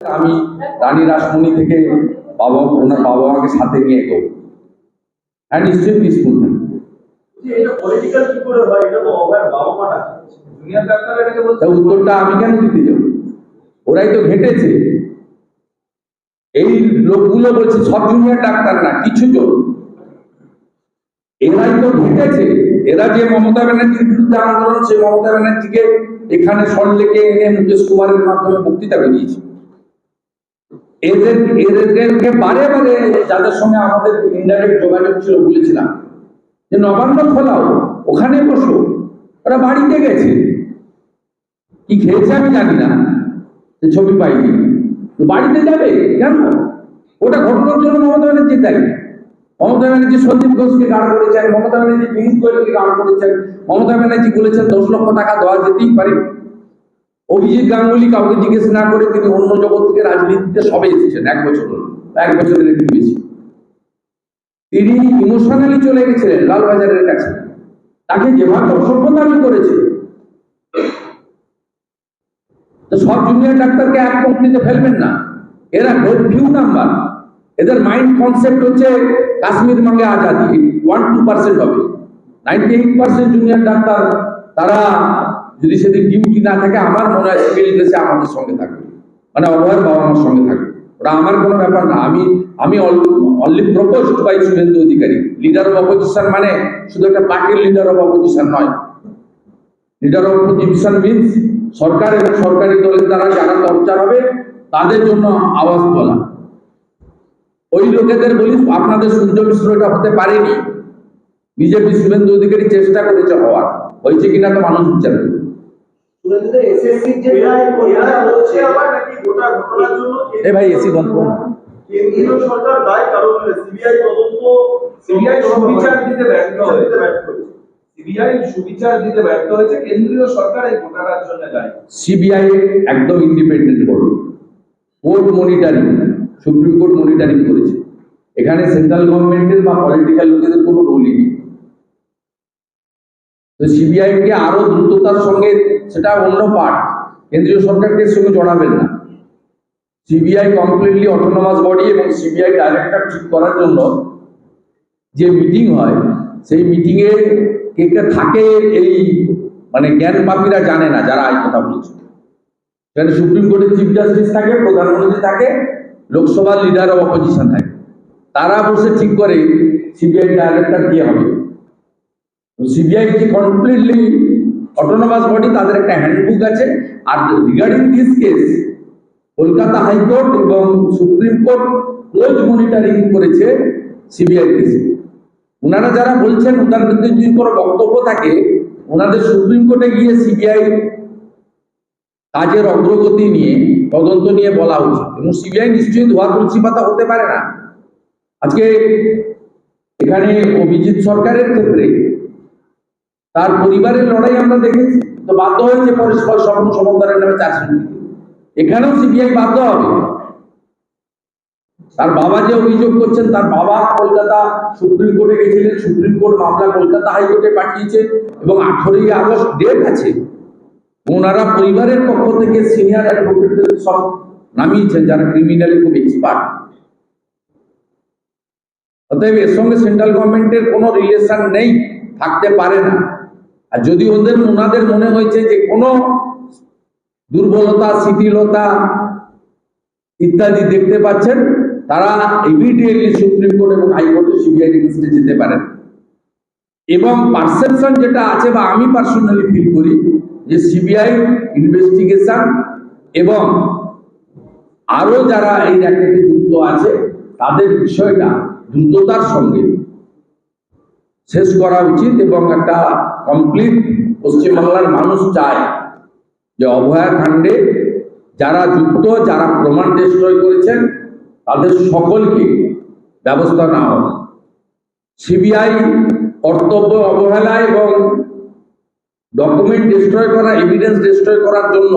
আমি রানী রাসমণি থেকে বাবা ওনার বাবা মাকে সাথে নিয়ে এগো হ্যাঁ নিশ্চয়ই পিসফুল তো তা উত্তরটা আমি কেন দিতে যাব? ওরাই তো ঘেটেছে। এই লোকগুলো বলছে সব জুনিয়র ডাক্তার না কিছু জন এরাই তো ঘেটেছে। এরা যে মমতা ব্যানার্জির বিরুদ্ধে আন্দোলন সে মমতা ব্যানার্জিকে এখানে সল্লেকে এনে মুকেশ কুমারের মাধ্যমে বক্তৃতা বেরিয়েছে এদের এদেরকে বারে বারে যাদের সঙ্গে আমাদের ইনডাইরেক্ট যোগাযোগ ছিল বলেছিলাম যে, নবান্ন খোলাও, ওখানে বসো, ওরা বাড়িতে গেছে। কি খেয়েছে আমি জানি না ছবি পাইনি। বাড়িতে যাবে কেন? ওটা ঘটনার জন্য মমতা ব্যানার্জি দায়ী। মমতা ব্যানার্জি সন্দীপ ঘোষকে গাড় করেছেন, মমতা ব্যানার্জি বিনীত গোয়েলকে গাড় করেছেন, মমতা ব্যানার্জি বলেছেন দশ লক্ষ টাকা দেওয়া যেতেই পারে। অভিজিৎ গাঙ্গুলি কাউকে জিজ্ঞেস না করে তিনি অন্য জগৎ থেকে রাজনীতিতে সবে এসেছেন, এক বছর এক বছরের একটু বেশি। তিনি ইমোশনালি চলে গেছিলেন লালবাজারের কাছে। তাকে যেভাবে অসভ্য দাবি করেছে। সব জুনিয়র ডাক্তারকে এক পঙ্ক্তিতে ফেলবেন না। এরা ফিউ নাম্বার এদের মাইন্ড কনসেপ্ট হচ্ছে কাশ্মীর মাঙ্গে আজাদি ওয়ান টু পার্সেন্ট হবে। Ninety eight percent junior doctor, তারা যদি সেদিন ডিউটি না থাকে, আমার মনে হয় সিভিল ড্রেসে আমাদের সঙ্গে থাকবে। মানে অভয়ের বাবা মার সঙ্গে থাকবে। ওরা আমার কোনো ব্যাপার না। আমি আমি only proposed by Suvendu Adhikari leader of opposition মানে শুধু একটা পার্টির লিডার অফ অপোজিশন নয়। লিডার অফ অপোজিশন মিনস সরকার এবং সরকারি দলের দ্বারা যারা টর্চার হবে, তাদের জন্য আওয়াজ বলা। ওই লোকেদের বলি, আপনাদের সূর্য মিশ্র এটা হতে পারেনি। বিজেপি শুভেন্দু অধিকারী চেষ্টা করেছে হওয়ার। হয়েছে কিনা তো মানুষ বিচার করবে। এ ভাই এসি বন্ধ করুন। কেন্দ্রীয় সরকার দায় কারণ সিবিআই তদন্ত সিবিআই সুবিচার দিতে ব্যর্থ হয়েছে। সিবিআই সুবিচার দিতে ব্যর্থ হয়েছে কেন্দ্রীয় সরকার এই ঘটনার জন্য দায়ী। সিবিআই একদম independent body court monitoring supreme court monitoring করেছে। এখানে সেন্ট্রাল গভর্নমেন্টের বা পলিটিক্যাল লোকেদের কোনো রোলই নেই। তো সিবিআই কে আরও দ্রুততার সঙ্গে সেটা অন্য পার্ট কেন্দ্রীয় সরকারকে সঙ্গে জড়াবেন না। সিবিআই কমপ্লিটলি অটোনোমাস বডি এবং সিবিআই ডাইরেক্টর ঠিক করার জন্য যে মিটিং হয়, সেই মিটিং এ কে কে থাকে এই মানে জ্ঞান পাপীরা জানে না যারা এই কথা বলছে। সেখানে সুপ্রিম কোর্টের চিফ জাস্টিস থাকে প্রধানমন্ত্রী থাকে, লোকসভার লিডার অফ অপোজিশন থাকে। তারা বসে ঠিক করে সিবিআই ডাইরেক্টর কে হবে। সিবিআই কি কমপ্লিটলি অটোনোমাস বডি তাদের একটা হ্যান্ডবুক আছে। আর regarding this case Kolkata high court এবং সুপ্রিম কোর্ট ক্লোজ মনিটরিং করেছে সিবিআই কেস ওনারা যারা বলছেন ওনার বিরুদ্ধে যদি কোনো বক্তব্য থাকে ওনাদের সুপ্রিম কোর্টে গিয়ে সিবিআই কাজের অগ্রগতি নিয়ে, তদন্ত নিয়ে বলা উচিত। এবং সিবিআই নিশ্চয়ই ধোয়া তুলসী পাতা হতে পারে না। আজকে এখানে অভিজিৎ সরকারের ক্ষেত্রে তার পরিবারের লড়াই আমরা দেখেছি। তো বাধ্য হয়েছে পরস্পর স্বপ্ন সমন্বয়ের নামে দিতে এখানেও সিবিআই বাধ্য হবে। তার বাবা যে অভিযোগ করছেন, তার বাবা কলকাতা সুপ্রিম কোর্টে গেছিলেন। সুপ্রিম কোর্ট মামলা কলকাতা হাইকোর্টে পাঠিয়েছে এবং আঠেরোই আগস্ট ডেট আছে। ওনারা পরিবারের পক্ষ থেকে সিনিয়র অ্যাডভোকেটদের সব নামিয়েছেন যারা ক্রিমিনালি খুব এক্সপার্ট। অতএব এর সঙ্গে সেন্ট্রাল গভর্নমেন্টের কোনো রিলেশন নেই, থাকতে পারে না। আর যদি ওদের ওনাদের মনে হয়েছে যে কোনো দুর্বলতা, শিথিলতা ইত্যাদি দেখতে পাচ্ছেন, তারা ইমিডিয়েটলি সুপ্রিম কোর্ট এবং হাইকোর্টে সিবিআই রিকোয়েস্টে যেতে পারেন। এবং পারসেপশন যেটা আছে বা আমি পার্সোনালি ফিল করি যে সিবিআই ইনভেস্টিগেশন এবং আরও যারা এই র্যাকেটে যুক্ত আছে, তাদের বিষয়টা দ্রুততার সঙ্গে শেষ করা উচিত এবং একটা কমপ্লিট পশ্চিমবাংলার মানুষ চায় যে অভয়া কাণ্ডে যারা যুক্ত, যারা প্রমাণ ডিস্ট্রয় করেছেন, তাদের সকলকে ব্যবস্থা নেওয়া হবে সিবিআই কর্তব্য অবহেলা এবং ডকুমেন্ট ডিস্ট্রয় করা এভিডেন্স ডিস্ট্রয় করার জন্য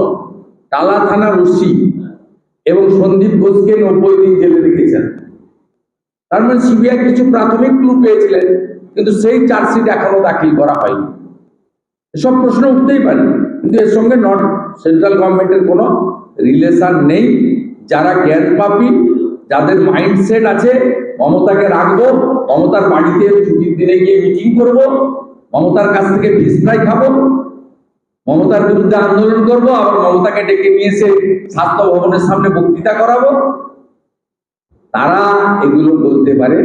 টালা থানার ওসি এবং সন্দীপ ঘোষকে নব্বই দিন জেলে রেখেছেন তার মানে সিবিআই কিছু প্রাথমিক ক্লু পেয়েছিলেন, কিন্তু সেই চার্জশিট এখনও দাখিল করা হয়নি। এসব প্রশ্ন উঠতেই পারে, কিন্তু এর সঙ্গে নট সেন্ট্রাল গভর্নমেন্টের কোনো রিলেশন নেই। যারা জ্ঞান পাপি, যাদের মাইন্ডসেট আছে, মমতাকে রাখব, মমতার বাড়িতে ছুটির দিনে গিয়ে মিটিং করব, মমতার কাছ থেকে ফিস ফ্রাই খাব, মমতার বিরুদ্ধে আন্দোলন করব, আবার মমতাকে ডেকে নিয়ে এসে স্বাস্থ্য ভবনের সামনে বক্তৃতা করাবো তারা এগুলো বলতে পারে,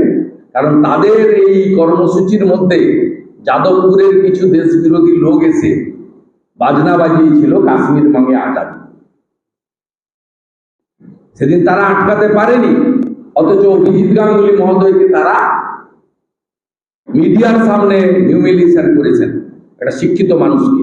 কারণ তাদের এই কর্মসূচির মধ্যে যাদবপুরের কিছু দেশ বিরোধী লোক এসে বাজনা বাজিয়েছিল কাশ্মীর ভাঙে আজাদ। সেদিন তারা আটকাতে পারেনি, অথচ অভিজিৎ গাঙ্গুলি মহোদয়কে তারা মিডিয়ার সামনে হিউমিলিয়েশন করেছেন, একটা শিক্ষিত মানুষকে।